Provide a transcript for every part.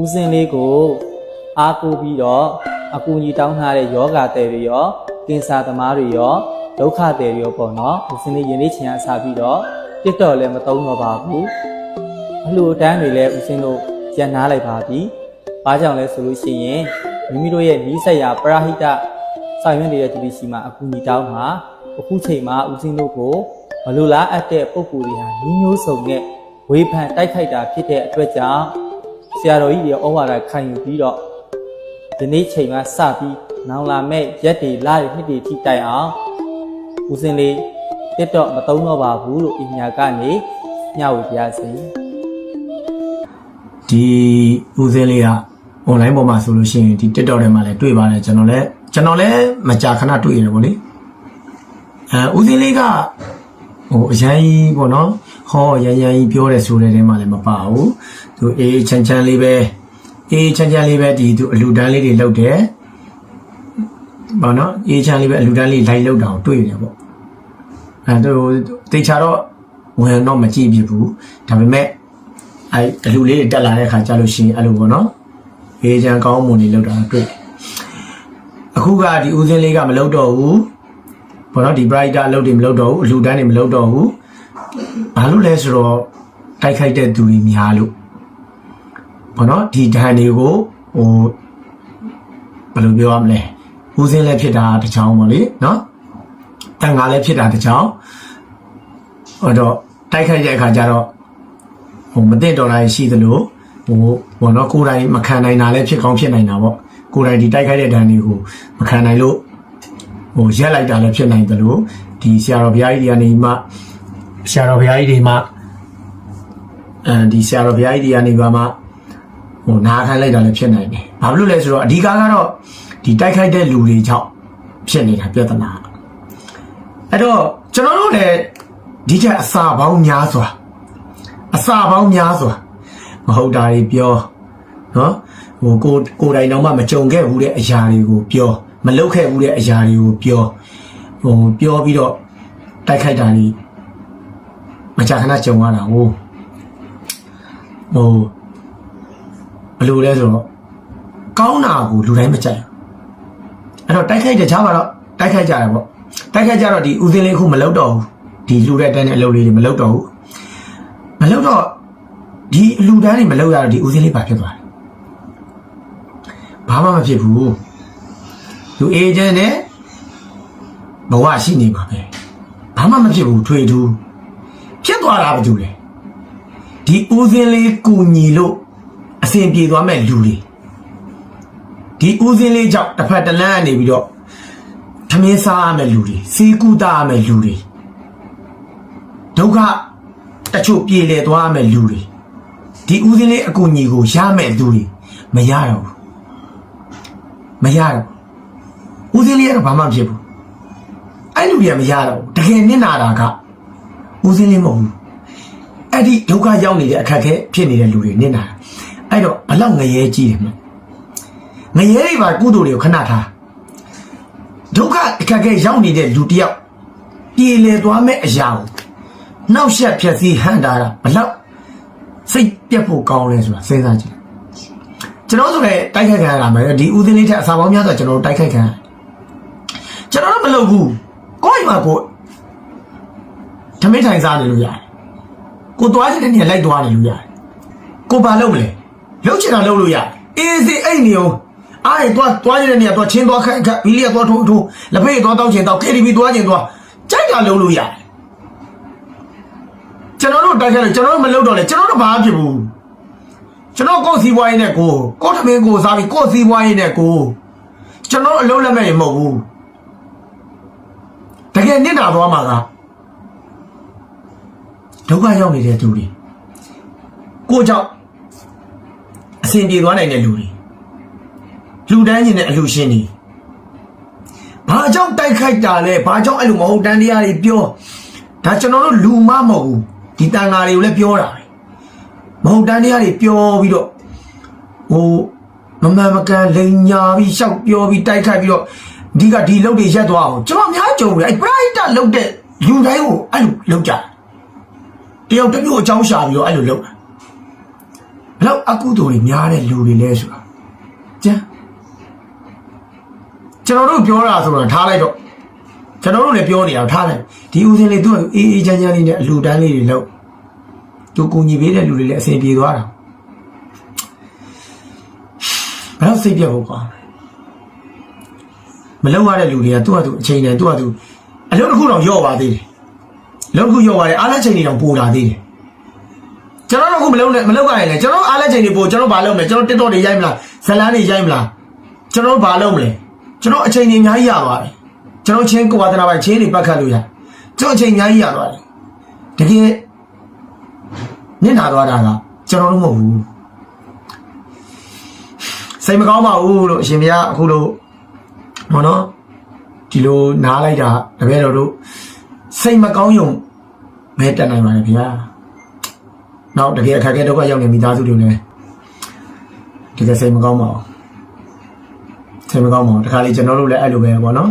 ဦးစင်းလေးကိုအားကိုးပြီးတော့အကူကြီးတောင်းထားတဲ့ယောဂတဲ့တွေရောကင်ဆာသမားတွေရောဒုက္ခတဲ့တွေရောပေါ့နော်ဦးစင်းလေးယနေ့ချိန်ကစပြီးတော့တစ်တော်လည်းမသုံးတော့ပါဘူးအလှူအတန်းတွေလည်းဦးစင်းတို့ကျန်နာလိုက်ပါပြီ။ဘာကြောင့်လဲဆိုလို့ရှိရင်မိမိတို့ရဲ့နီးစပ်ရာပရာဟိတဆောင်ရွက်နေတဲ့သူတွေရှိမှအကူကြီးတောင်းမှာအခုချိန်မှာဦးစင်းတို့ကိုမလိုလားအပ်တဲ့ပုံကိုယ်တွေဟာမျိုးမျိုးစုံနဲ့ဝေဖန်တိုက်ခိုက်တာဖြစ်တဲ့အတွက်ကြောင့် ဆရာတော်ကြီးတွေဩဝါဒခံယူပြီးတော့ဒီနေ့ချိန်မှာစပြီးနောင်လာမဲ့ရက်တွေလတွေနှစ်တွေထိတိုင်အောင်ဦးစင်းလေးတက်တော့မသုံးတော့ပါဘူးလို့အညာကနေညဝေပြစေဒီဦးစင်းလေးက online ပေါ်မှာဆိုလို့ရှိရင်ဒီ TikTok ထဲမှာလည်းတွေ့ပါတယ်ကျွန်တော်လည်းကျွန်တော်လည်းမကြာခဏတွေ့ရတယ်ဗောလေအဲဦးစင်းလေးက ဟိုအရန်ကြီးပေါ့နော်ဟောရန်ရန်ကြီးပြောတယ်ဆိုတဲ့ထဲမှာလည်းမပါဘူးသူအေးချမ်းချမ်းလေးပဲအေးချမ်းချမ်းလေးပဲဒီသူအလူတန်းလေးတွေလုပ်တယ်ဘာနော်အေးချမ်းလေးပဲအလူတန်းလေးလိုက်လုပ်တာကိုတွေ့တယ်ပေါ့အဲသူတေချာတော့ဝင်တော့မကြည့်ပြဘူးဒါပေမဲ့အဲအလူလေးတွေတက်လာတဲ့ခါကျလို့ရှိရင်အဲ့လိုပေါ့နော်အေးချမ်းကောင်းမွန်နေလောက်တာတွေ့တယ်အခုကဒီဦးစင်းလေးကမလောက်တော့ဘူး ပေါ့နော်ဒီ brighter အလုပ်တွေမလုပ်တော့ဘူးအလူတန်းတွေမလုပ်တော့ဘူးဘာလို့လဲဆိုတော့တိုက်ခိုက်တဲ့သူတွေများလို့ပေါ့နော်ဒီဒဏ်တွေကိုဟိုဘယ်လိုပြောရမလဲဦးစင်းလည်းဖြစ်တာတစ်ချောင်းပေါ့လေနော်တန်ငါလည်းဖြစ်တာတစ်ချောင်းဟိုတော့တိုက်ခိုက်တဲ့အခါကျတော့ဟိုမသိတော်လာရှိသလိုဟိုဘောနော်ကိုယ်တိုင်မခံနိုင်တာလည်းဖြစ်ကောင်းဖြစ်နိုင်တာပေါ့ကိုယ်တိုင်ဒီတိုက်ခိုက်တဲ့ဒဏ်တွေကိုမခံနိုင်လို့ ဟိုရက်လိုက်တာလည်းဖြစ်နိုင်သလိုဒီဆရာတော်ဘုရားကြီးတွေကနေမှဆရာတော်ဘုရားကြီးတွေမှအဲဒီဆရာတော်ဘုရားကြီးတွေကနေပါမှဟိုနားခိုင်းလိုက်တာလည်းဖြစ်နိုင်တယ်ဘာဖြစ်လို့လဲဆိုတော့အဓိကကတော့ဒီတိုက်ခိုက်တဲ့လူတွေကြောင့်ဖြစ်နေတာပြဿနာအဲ့တော့ကျွန်တော်တို့လည်းဒီချက်အစာပေါင်းများစွာအစာပေါင်းများစွာမဟုတ်တာတွေပြောနော်ဟိုကိုကိုယ်တိုင်တော့မှမကြုံခဲ့ဘူးတဲ့အရာတွေကိုပြော မလုပ်ခဲ့ဘူးတဲ့အရာတွေကိုပြောဟိုပြောပြီးတော့တိုက်ခိုက်တာတွေမကြာခဏကြုံရတာဟိုဟိုဘယ်လိုလဲဆိုတော့ကောင်းတာကိုလူတိုင်းမကြိုက်ဘူးအဲ့တော့တိုက်ခိုက်တဲ့ချားပါတော့တိုက်ခိုက်ကြတယ်ပေါ့တိုက်ခိုက်ကြတော့ဒီဦးစင်းလေးခုမလုပ်တော့ဘူးဒီလူတဲ့တန်းတဲ့အလုပ်လေးတွေမလုပ်တော့ဘူးမလောက်တော့ဒီအလူတန်းတွေမလောက်ရတော့ဒီဦးစင်းလေးပါဖြစ်သွားတယ်ဘာမှမဖြစ်ဘူး လူအေဂျင့်နဲ့ဘဝရှိနေပါပဲဘာမှမဖြစ်ဘူးထွေထူးဖြစ်သွားတာဘာတူလဲဒီဦးစင်းလေးကူညီလို့အစဉ်ပြေသွားမဲ့လူတွေဒီဦးစင်းလေးကြောင့်တစ်ဖက်တစ်လမ်းကနေပြီးတော့သမင်းစားရမယ့်လူတွေစီးကူတာရမယ့်လူတွေဒုက္ခတချို့ပြေလေသွားမယ်လူတွေဒီဦးစင်းလေးအကူညီကိုရမယ်လူတွေမရတော့ဘူးမရတော့ဘူး ဦးစင်းလေးကဘာမှမဖြစ်ဘူးအဲ့လူတွေကမရတော့ဘူးတကယ်နစ်နာတာကဦးစင်းလေးမဟုတ်ဘူးအဲ့ဒီဒုက္ခရောက်နေတဲ့အခက်အခဲဖြစ်နေတဲ့လူတွေနစ်နာတာအဲ့တော့ဘလောက်ငရဲကြီးတယ်မလဲငရဲတွေပါကုသိုလ်တွေကိုခဏထားဒုက္ခအခက်အခဲရောက်နေတဲ့လူတစ်ယောက်ပြေလေသွားမဲ့အရာကိုနောက်ဆက်ဖြက်စီးဟန်တာတာဘလောက်စိတ်ပြတ်ဖို့ကောင်းလဲဆိုတာစဉ်းစားကြည့်ကျွန်တော်ဆိုလည်းတိုက်ခိုက်ခံရတာမယ်ဒီဦးသိန်းလေးထက်အစာပေါင်းများစွာကျွန်တော်တို့တိုက်ခိုက်ခံရ ကျွန်တော်တို့မလုပ်ဘူးကိုယ့်အိမ်မှာကိုယ်ဓမိထိုင်စားနေလို့ရတယ်ကိုသွားတဲ့နေရာလိုက်သွားနေလို့ရတယ်ကိုဘာလုပ်မလဲလုပ်ချင်တာလုပ်လို့ရတယ်အေးစီအိတ်နေအောင်အားရသွားသွားရတဲ့နေရာသွားချင်းသွားခက်ခက်ဘီလီကသွားထိုးထိုးလက်ဖေးသွားတောက်ချင်တောက် KTV သွားချင်သွားကြိုက်တာလုပ်လို့ရတယ်ကျွန်တော်တို့တိုက်ခိုက်လို့ကျွန်တော်တို့မလုပ်တော့လေကျွန်တော်တို့ဘာမှဖြစ်ဘူးကျွန်တော်ကိုယ်စီးပွားရေးနဲ့ကိုကိုထမင်းကိုစားပြီးကိုစီးပွားရေးနဲ့ကိုကျွန်တော်အလုံးလက်မဲ့ရင်မဟုတ်ဘူး တကယ်နစ်နာသွားမှာကဒုက္ခရောက်နေတဲ့သူတွေကိုကြောင့်အစဉ်ပြေသွားနိုင်တဲ့လူတွေလူတန်းကျင်တဲ့အလူရှင်တွေဘာကြောင့်တိုက်ခိုက်တာလဲဘာကြောင့်အဲ့လိုမဟုတ်တန်တရားတွေပြောဒါကျွန်တော်တို့လူမမဟုတ်ဘူးဒီတန်ဃာတွေကိုလည်းပြောတာပဲမဟုတ်တန်းတရားတွေပြောပြီးတော့ဟိုမမှန်မကန်လိန်ညာပြီးရှောက်ပြောပြီးတိုက်ခိုက်ပြီးတော့ ဒီကဒီလုတ်တွေရက်သွားအောင်ကျွန်တော်အများကြုံပြီအဲ့ pride လုတ်တဲ့လူတိုင်းကိုအဲ့လိုလုတ်ကြတယောက်တစ်မျိုးအကြောင်းရှာပြီးတော့အဲ့လိုလုတ်တာဘလောက်အကုသိုလ်တွေများတဲ့လူတွေလဲဆိုတာကျန်ကျွန်တော်တို့ပြောတာဆိုတော့ထားလိုက်တော့ကျွန်တော်တို့လည်းပြောနေတာထားလိုက်ဒီဦးစင်းလေးသူကအေးအေးချမ်းချမ်းလေးနဲ့အလှူဒန်းလေးတွေလုပ်သူကူညီပေးတဲ့လူတွေလည်းအဆင်ပြေသွားတာဘယ်တော့စိတ်ပြတ်ဖို့ကွာ မလောက်ရတဲ့လူတွေကသူ့ဟာသူအချိန်နဲ့သူ့ဟာသူအလုပ်တစ်ခုတော့ယော့ပါသေးတယ်အလုပ်တစ်ခုယော့ပါတယ်အားလက်ချိန်တွေတော့ပိုလာသေးတယ်ကျွန်တော်တို့အခုမလုပ်နဲ့မလုပ်ရရင်လည်းကျွန်တော်အားလက်ချိန်တွေပိုကျွန်တော်ဘာလုပ်မလဲကျွန်တော် TikTok တွေရိုက်မလားဇလန်းတွေရိုက်မလားကျွန်တော်ဘာလုပ်မလဲကျွန်တော်အချိန်တွေအများကြီးရပါတယ်ကျွန်တော်ချင်းကိုဝါဒနာပိုင်းချင်းတွေပတ်ခတ်လို့ရကျွန်တော်အချိန်အများကြီးရသွားတယ်တကယ်နင့်နာသွားတာကကျွန်တော်တို့မဟုတ်ဘူးစိတ်မကောင်းပါဘူးလို့အရှင်ဘုရားအခုလို့ ဟောနော်ဒီလိုနားလိုက်တာတပည့်တော်တို့စိတ်မကောင်းယုံမဲတက်နိုင်ပါလေဗျာနောက်တကယ်အခက်အခဲဒုက္ခရောက်နေမိသားစုတွေလည်းတကယ်စိတ်မကောင်းပါဘူးစိတ်မကောင်းပါဘူးတခါလေကျွန်တော်တို့လည်းအဲ့လိုပဲပေါ့နော်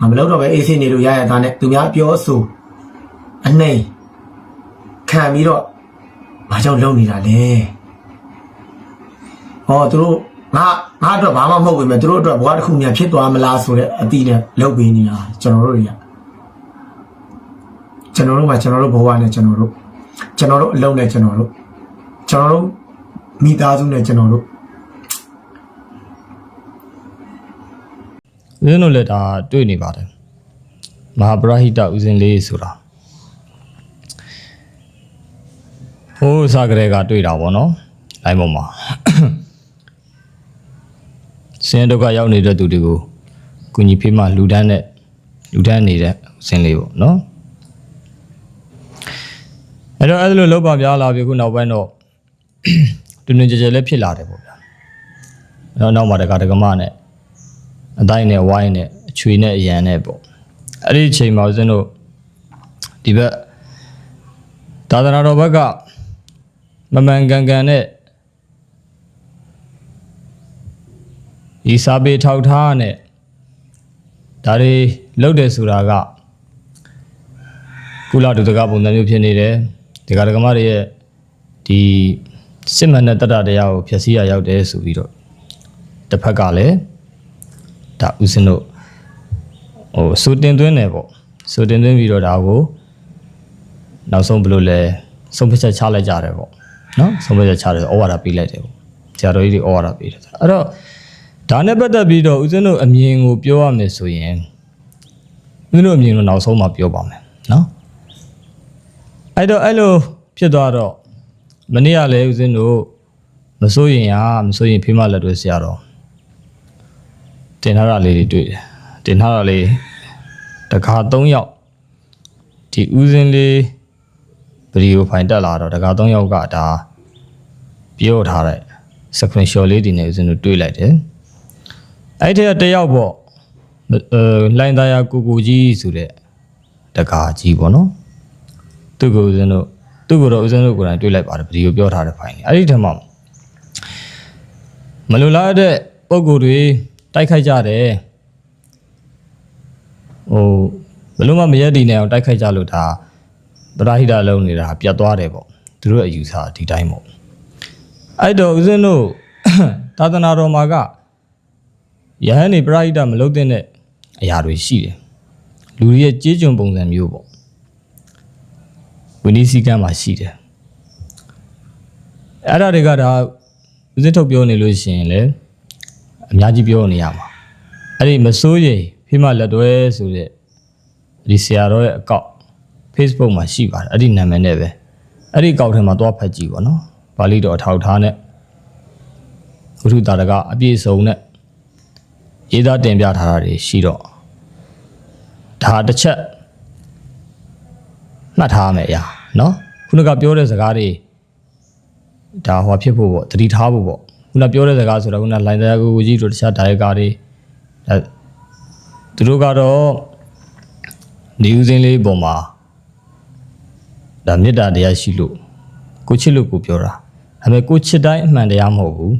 ငါမလုပ်တော့ပဲအေးဆေးနေလို့ရရတာနဲ့သူများပြောဆိုအနှိမ်ခံပြီးတော့ဘာကြောင့်လုံနေတာလဲဟောသူတို့ ငါငါအတွက်ဘာမှမဟုတ်ဘူးမြဲသူတို့အတွက်ဘဝတစ်ခုမြန်ဖြစ်သွားမလားဆိုတဲ့အတိနဲ့လုပ်ပေးနေတာကျွန်တော်တို့တွေကကျွန်တော်တို့ကကျွန်တော်တို့ဘဝနဲ့ကျွန်တော်တို့ကျွန်တော်တို့အလုံးနဲ့ကျွန်တော်တို့ကျွန်တော်တို့မိသားစုနဲ့ကျွန်တော်တို့ဦးဇင်းတို့လည်းဒါတွေ့နေပါတယ်မဟာပရဟိတဦးဇင်းလေးဆိုတာဟိုးစားကြတဲ့ကတွေ့တာဗောနော်လိုင်းပေါ်မှာ စင်းဒုက္ခရောက်နေတဲ့သူတွေကိုကုညီဖေးမှလူဒန်းတဲ့လူဒန်းနေတဲ့ဦးဇင်းလေးပေါ့နော်အဲ့တော့အဲ့လိုလောက်ပါပြားလာပြီခုနောက်ပိုင်းတော့တူနေကြကြလည်းဖြစ်လာတယ်ပေါ့ဗျာအဲ့တော့နောက်မှာတက္ကဒကမနဲ့အတိုင်းနဲ့ဝိုင်းနဲ့အချွေနဲ့အရန်နဲ့ပေါ့အဲ့ဒီအချိန်မှာဦးဇင်းတို့ဒီဘက်သာသနာတော်ဘက်ကမမှန်ကန်ကန်နဲ့ ဒီစာပေထောက်ထားနဲ့ဒါတွေလုပ်တယ်ဆိုတာကကုလတုတကပုံစံမျိုးဖြစ်နေတယ်ဒီကရကမတွေရဲ့ဒီစစ်မှန်တဲ့တတ္တတရားကိုဖျက်ဆီးရရောက်တယ်ဆိုပြီးတော့တစ်ဖက်ကလည်းဒါဦးစင်းတို့ဟိုစူတင်သွင်းတယ်ပေါ့စူတင်သွင်းပြီးတော့ဒါကိုနောက်ဆုံးဘယ်လိုလဲဆုံးဖြတ်ချက်ချလိုက်ကြတယ်ပေါ့နော်ဆုံးဖြတ်ချက်ချတယ်ဩဝါဒပေးလိုက်တယ်ပေါ့ဆရာတော်ကြီးတွေဩဝါဒပေးတယ်အဲ့တော့ ဒါနဲ့ပတ်သက်ပြီးတော့ဦးစင်းတို့အမြင်ကိုပြောရမယ်ဆိုရင်ဦးစင်းတို့အမြင်ကိုနောက်ဆုံးမှပြောပါမယ်နော်အဲ့တော့အဲ့လိုဖြစ်သွားတော့မနေ့ကလည်းဦးစင်းတို့မစိုးရင်ရမစိုးရင်ဖေးမလက်တွေဆရာတော်တင်ထားတာလေးတွေတွေ့တယ်တင်ထားတာလေးတခါ၃ယောက်ဒီဦးစင်းလေးဗီဒီယိုဖိုင်တက်လာတော့တခါ၃ယောက်ကဒါပြောထားတဲ့ screenshot လေးဒီနဲ့ဦးစင်းတို့တွေ့လိုက်တယ် အဲ့ဒီတယောက်ပေါ့အဲလိုင်းသားရကိုကိုကြီးဆိုတဲ့တကာကြီးပေါ့နော်သူ့ကိုဦးစင်းတို့သူ့ကိုတော့ဦးစင်းတို့ကိုယ်တိုင်တွေ့လိုက်ပါတယ်ဗီဒီယိုပြောထားတဲ့ဖိုင်လေးအဲ့ဒီထက်မှမလိုလားတဲ့ပုံကိုယ်တွေတိုက်ခိုက်ကြတယ်ဟိုဘယ်လို့မှမရက်တည်နေအောင်တိုက်ခိုက်ကြလို့ဒါဗရာဟိတလုံးနေတာပြတ်သွားတယ်ပေါ့သူတို့ရဲ့အယူဆဒီတိုင်းပေါ့အဲ့တော့ဦးဇင်းတို့သာသနာတော်မှာက ယဟန်နေဗရာဟိတမလုပ်တဲ့အရာတွေရှိတယ်လူတွေရဲ့ကြေးကျွန်ပုံစံမျိုးပေါ့ဝိနည်းစည်းကမ်းမှာရှိတယ်အဲ့ဒါတွေကဒါဦးဇင်းထုတ်ပြောနေလို့ရှိရင်လည်းအများကြီးပြောနေရမှာအဲ့ဒီမစိုးရိမ်ဖိမလက်တွဲဆိုတဲ့ဒီဆရာတော်ရဲ့အကောင့် Facebook မှာရှိပါတယ်အဲ့ဒီနာမည်နဲ့ပဲအဲ့ဒီအကောင့်ထဲမှာသွားဖတ်ကြည့်ပါနော်ပါဠိတော်အထောက်ထားနဲ့ဝိထုတာရကအပြည့်စုံနဲ့ ရေးသားတင်ပြထားတာတွေရှိတော့ဒါတစ်ချက်မှတ်ထားမယ်အရာနော်ခုနကပြောတဲ့စကားတွေဒါဟောဖြစ်ဖို့ပေါ့တတိထားဖို့ပေါ့ ခုနပြောတဲ့စကားဆိုတော့ခုနလိုင်းတရားကိုကြီးတို့တခြားဒါရိုက်ကာတွေဒါသူတို့ကတော့နေဦးစင်းလေးပုံမှာဒါမေတ္တာတရားရှိလို့ကိုချစ်လို့ကိုပြောတာဒါပေမဲ့ကိုချစ်တိုင်းအမှန်တရားမဟုတ်ဘူး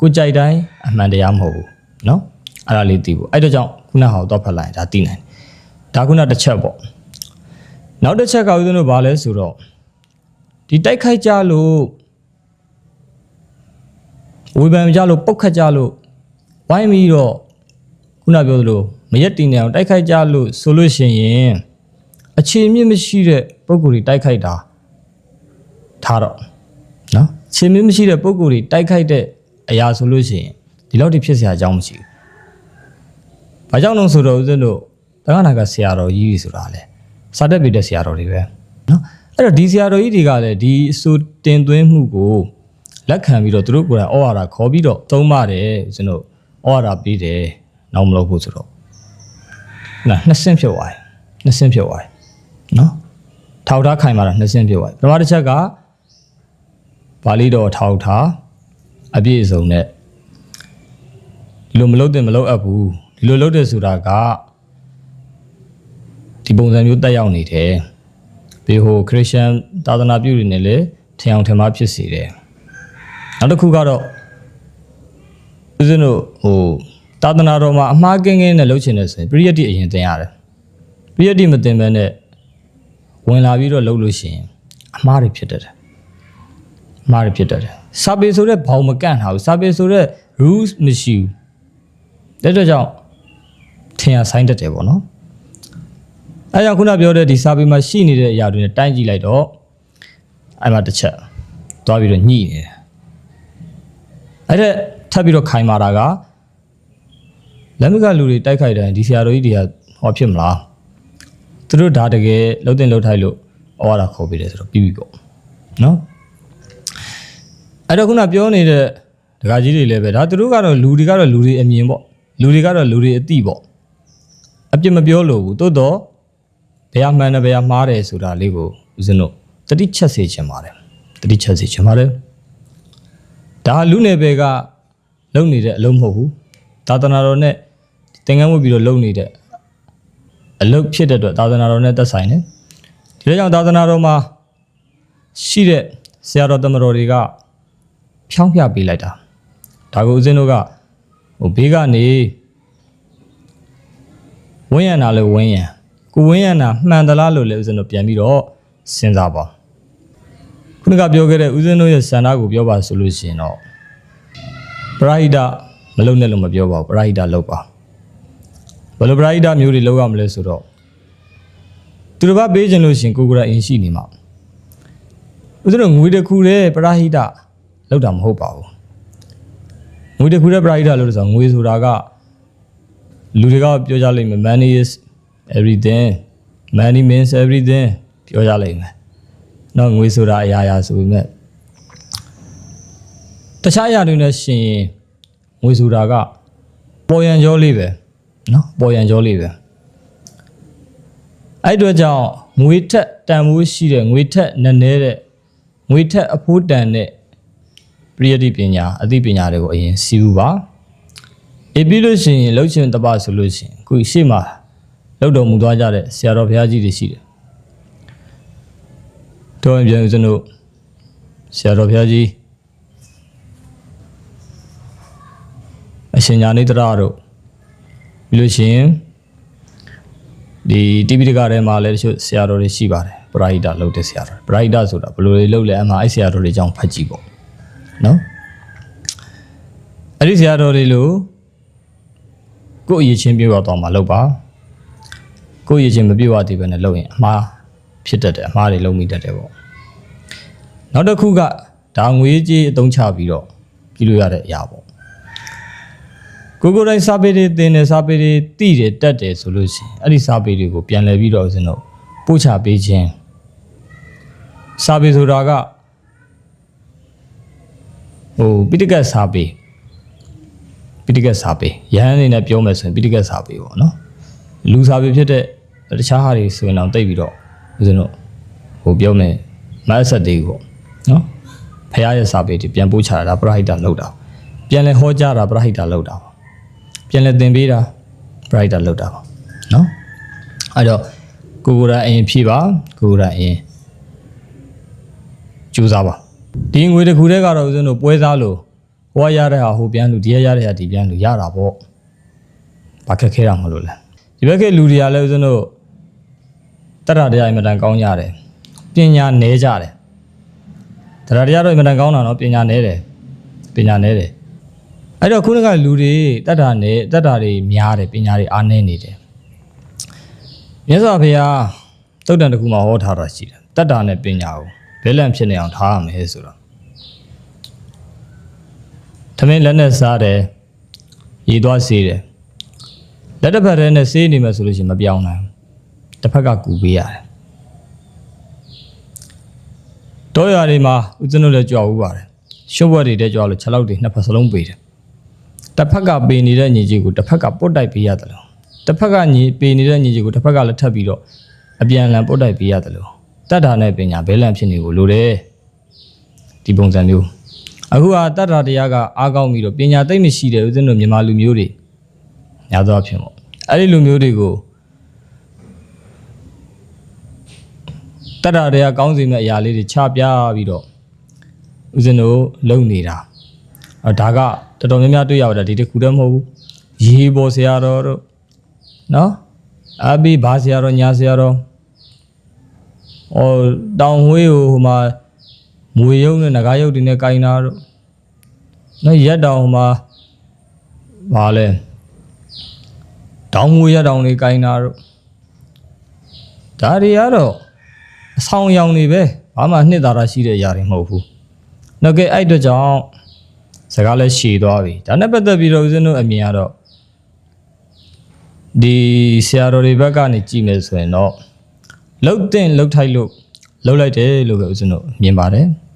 ကိုကြိုက်တိုင်းအမှန်တရားမဟုတ်ဘူးเนาะ အဲ့ဒါလေးသိဖို့အဲ့တော့ကြောင့်ခုနဟာကိုတော့ဖတ်လိုက်ရင်ဒါသိနိုင်တယ်ဒါခုနတစ်ချက်ပေါ့နောက်တစ်ချက်ကဦးဇင်းတို့ဘာလဲဆိုတော့ဒီတိုက်ခိုက်ကြလို့ ဝေဖန်ကြလို့ပုတ်ခတ်ကြလို့ဝိုင်းပြီးတော့ခုနပြောသလိုမရက်တင်နေအောင်တိုက်ခိုက်ကြလို့ဆိုလို့ရှိရင်အခြေအမြင့်မရှိတဲ့ပုံကိုယ်တွေတိုက်ခိုက်တာထားတော့နော်အခြေအမြင့်မရှိတဲ့ပုံကိုယ်တွေတိုက်ခိုက်တဲ့အရာဆိုလို့ရှိရင်ဒီလောက်ထိဖြစ်เสียအကြောင်းမရှိဘူး။ ဘာကြောင့်လဲဆိုတော့ဦးဇင်းတို့တက္ကနာကဆရာတော်ကြီးတွေဆိုတာလေစာတက်ပြတဲ့ဆရာတော်တွေပဲနော်အဲ့တော့ဒီဆရာတော်ကြီးတွေကလည်းဒီအစိုးတင်သွင်းမှုကိုလက်ခံပြီးတော့သူတို့ကိုယ်တိုင်ဩဝါဒခေါ်ပြီးတော့သုံးပါတယ်ဦးဇင်းတို့ဩဝါဒပေးတယ်နောက်မလုပ်ဘူးဆိုတော့နာနှစ်ဆင့်ဖြစ်သွားတယ်နှစ်ဆင့်ဖြစ်သွားတယ်နော်ထောက်ထားခိုင်မာတာနှစ်ဆင့်ဖြစ်သွားတယ်ပထမတစ်ချက်ကပါဠိတော်ထောက်ထားအပြည့်အစုံနဲ့ဒီလိုမလုပ်တဲ့မလုပ်အပ်ဘူး ဒီလိုလုပ်တဲ့ဆိုတာကဒီပုံစံမျိုးတက်ရောက်နေတယ်ဘေဟိုခရစ်ယာန်သာသနာပြုတွေနဲ့လည်းထင်အောင်ထင်မှားဖြစ်စေတယ်နောက်တစ်ခုကတော့ဦးဇင်းတို့ဟိုသာသနာတော်မှာအမှားကင်းကင်းနဲ့လုပ်ချင်တယ်ဆိုရင်ပရိယတ်တိအရင်သင်ရတယ်ပရိယတ်တိမသင်ဘဲနဲ့ဝင်လာပြီးတော့လုပ်လို့ရှိရင်အမှားတွေဖြစ်တတ်တယ်အမှားတွေဖြစ်တတ်တယ်စာပေဆိုတဲ့ဘောင်မကန့်ထားဘူးစာပေဆိုတဲ့ rules မရှိဘူးတဲ့အတွက်ကြောင့် ထင်ရဆိုင်တတ်တယ်ပေါ့နော်အဲကြောင့်ခုနပြောတဲ့ဒီစာပေမှာရှိနေတဲ့အရာတွေနဲ့တိုင်းကြည့်လိုက်တော့အဲ့မှာတစ်ချက်သွားပြီးတော့ညှိနေတယ်အဲ့ဒါထပ်ပြီးတော့ခိုင်မာတာကလက်မကလူတွေတိုက်ခိုက်တယ်ဒီဆရာတော်ကြီးတွေကဟောဖြစ်မလားသူတို့ဒါတကယ်လှုပ်တင်လှုပ်ထိုက်လို့ဩဝါဒခေါ်ပေးတယ်ဆိုတော့ပြီးပြီပေါ့နော်အဲ့တော့ခုနပြောနေတဲ့ဒကာကြီးတွေလည်းပဲဒါသူတို့ကတော့လူတွေကတော့လူတွေအမြင်ပေါ့လူတွေကတော့လူတွေအတိပေါ့ အပြစ်မပြောလို့ဘူးတိုးတော့ဘယ်ဟာမှန်တယ်ဘယ်ဟာမှားတယ်ဆိုတာလေးကိုဦးဇင်းတို့တတိချက်စေချင်ပါတယ်တတိချက်စေချင်ပါတယ်ဒါလူနယ်ပယ်ကလုံနေတဲ့အလုံးမဟုတ်ဘူးသာသနာတော်နဲ့သင်္ကန်းဝတ်ပြီးတော့လုံနေတဲ့အလုတ်ဖြစ်တဲ့အတွက်သာသနာတော်နဲ့သက်ဆိုင်တယ်ဒီလိုကြောင့်သာသနာတော်မှာရှိတဲ့ဆရာတော်တမတော်တွေကဖြောင်းပြပေးလိုက်တာဒါကိုဦးဇင်းတို့ကဟိုဘေးကနေ ဝင်းရံတာလဲဝင်းရံကိုဝင်းရံတာမှန်သလားလို့လည်းဦးဇင်းတို့ပြန်ပြီးတော့စဉ်းစားပါခုနကပြောခဲ့တဲ့ဦးဇင်းတို့ရဲ့စန္ဒကိုပြောပါဆိုလို့ရှိရင်တော့ပရာဟိတမလုံနဲ့လို့မပြောပါဘူးပရာဟိတလုပ်ပါဘယ်လိုပရာဟိတမျိုးတွေလုပ်ရမလဲဆိုတော့သူတစ်ပါးပေးခြင်းလို့ရှရင်ကိုကိုယ်တိုင်အင်ရှိနေမှာဦးဇင်းတို့ငွေတစ်ခုတည်းပရာဟိတလောက်တာမဟုတ်ပါဘူးငွေတစ်ခုတည်းပရာဟိတလို့ဆိုတော့ငွေဆိုတာက လူတွေကပြောကြလိမ့်မယ် money is everything money means everything ပြောကြလိမ့်မယ်เนาะငွေဆိုတာအရာရာဆိုပေမဲ့တခြားအရာတွေနဲ့ရှင်ရင်ငွေဆိုတာကပေါ်ရန်ကြောလေးပဲเนาะပေါ်ရန်ကြောလေးပဲအဲ့အတော့ကြောင့်ငွေထက်တန်ဖိုးရှိတဲ့ငွေထက်နည်းနည်းတဲ့ငွေထက်အဖိုးတန်တဲ့ပရိယတိပညာအသိပညာတွေကိုအရင်စီးဘူးပါ အေးပြီးလို့ရှိရင်လှုပ်ရှင်တပဆိုလို့ရှိရင်အခုရှေ့မှာလှုပ်တော်မူသွားကြတဲ့ဆရာတော်ဘုရားကြီးတွေရှိတယ်တော်ရင်ပြန်ဦးဇင်းတို့ဆရာတော်ဘုရားကြီးအရှင်ညာနေတရတို့ပြီးလို့ရှိရင်ဒီတိပိဋကထဲမှာလည်းတချို့ဆရာတော်တွေရှိပါတယ်ပရာဟိတလုပ်တဲ့ဆရာတော်ပရာဟိတဆိုတာဘယ်လိုတွေလုပ်လဲအမှအဲ့ဆရာတော်တွေအကြောင်းဖတ်ကြည့်ပေါ့နော်အဲ့ဒီဆရာတော်တွေလို့ ကိုယ့်အရေးချင်းပြောရတော့မှလုပ်ပါကိုယ့်အရေးချင်းမပြောရသေးဘဲနဲ့လုပ်ရင်အမှားဖြစ်တတ်တယ်အမှားတွေလုံးမိတတ်တယ်ပေါ့နောက်တစ်ခုကဒါငွေကြေးအသုံးချပြီးတော့ကြည့်လို့ရတဲ့အရာပေါ့ကိုကိုယ်တိုင်စာပေတွေသင်တယ်စာပေတွေသိတယ်တက်တယ်ဆိုလို့ရှိရင်အဲ့ဒီစာပေတွေကိုပြန်လည်ပြီးတော့ဦးဇင်းတို့ပို့ချပေးခြင်းစာပေဆိုတာကဟိုပိဋကတ်စာပေ ပိဋကတ်စာပေရဟန်းအနေနဲ့ပြောမယ်ဆိုရင်ပိဋကတ်စာပေပေါ့နော်လူစာပေဖြစ်တဲ့တခြားဟာတွေဆိုရင်တော့တိတ်ပြီးတော့ဦးဇင်းတို့ဟိုပြောမယ်မတ်ဆက်တွေပေါ့နော်ဖះရဲ့စာပေတွေပြန်ပို့ချတာဒါပရဟိတလောက်တာပြန်လဲဟောကြားတာပရဟိတလောက်တာပါပြန်လဲသင်ပေးတာပရဟိတလောက်တာပါနော်အဲ့တော့ကိုကိုရာအရင်ဖြည့်ပါကိုကိုရာအရင်ကြိုးစားပါဒီငွေတစ်ခုတည်းကတော့ဦးဇင်းတို့ပွဲစားလို့ ဟိုကရတဲ့ဟာဟိုပြန်လူဒီကရတဲ့ဟာဒီပြန်လူရတာပေါ့ဘာခက်ခဲတာမလို့လဲဒီဘက်ကလူတွေကလည်းဦးဇင်းတို့တရတရားအင်မတန်ကောင်းကြတယ်ပညာနဲကြတယ်တရားတရားတော့အင်မတန်ကောင်းတာနော်ပညာနဲတယ်ပညာနဲတယ်အဲ့တော့ခုနကလူတွေတတ်တာနဲ့တတ်တာတွေများတယ်ပညာတွေအားနည်းနေတယ်မြတ်စွာဘုရားတုတ်တန်တစ်ခုမှာဟောထားတာရှိတယ်တတ်တာနဲ့ပညာကိုဘဲလန့်ဖြစ်နေအောင်ထားရမယ်ဆိုတော့ သမင်းလက်နဲ့စားတယ်ရည်သွားစေးတယ်လက်တစ်ဖက်တည်းနဲ့စေးနေမယ်ဆိုလို့ရှိရင်မပြောင်းနိုင်ဘူးတစ်ဖက်ကကူပေးရတယ်တောရွာတွေမှာဦးဇင်းတို့လည်းကြွားဦးပါတယ်ရှုပ်ဝက်တွေတဲ့ကြွားလို့6လောက်တွေနှစ်ဖက်စလုံးပေးတယ်တစ်ဖက်ကပေနေတဲ့ညီကြီးကိုတစ်ဖက်ကပုတ်တိုက်ပေးရတယ်လို့တစ်ဖက်ကညီပေနေတဲ့ညီကြီးကိုတစ်ဖက်ကလည်းထပ်ပြီးတော့အပြန်အလှန်ပုတ်တိုက်ပေးရတယ်လို့တတ်တာနဲ့ပညာဘဲလန့်ဖြစ်နေကိုလိုတယ်ဒီပုံစံမျိုး အခုကတတ်တာတရားကအားကောင်းပြီးတော့ပညာသိမ့်မရှိတဲ့ဦးဇင်းတို့မြန်မာလူမျိုးတွေညာသောအဖြစ်ပေါ့အဲ့ဒီလူမျိုးတွေကိုတတ်တာတရားကောင်းစီမဲ့အရာလေးတွေချပြပြီးတော့ဦးဇင်းတို့လုံနေတာအဲဒါကတော်တော်များများတွေ့ရပါတယ်ဒီတစ်ခုတည်းမဟုတ်ဘူးရေပေါ်ဆရာတော်တို့နော်အဘိဘာဆရာတော်ညာဆရာတော်ဟိုတောင်ဝေးကိုဟိုမှာ မွေရုံနဲ့ငကားရုပ်တွေနဲ့ကင်တာတို့နော်ရက်တောင်ဟိုမှာဘာလဲတောင်ငွေရက်တောင်တွေကင်တာတို့ဒါတွေကတော့အဆောင်ရောင်တွေပဲဘာမှနှစ်သာရရှိတဲ့အရာတွေမဟုတ်ဘူး။နောက်ကဲအဲ့အတွက်ကြောင့်စကားလည်းရှည်သွားပြီ။ဒါနဲ့ပတ်သက်ပြီးတော့ဦးဇင်းတို့အမြင်ကတော့ဒီဆရာတော်တွေဘက်ကနေကြည့်မယ်ဆိုရင်တော့လှုပ်တဲ့လှုပ်ထိုက်လို့လှုပ်လိုက်တယ်လို့ပဲဦးဇင်းတို့မြင်ပါတယ်။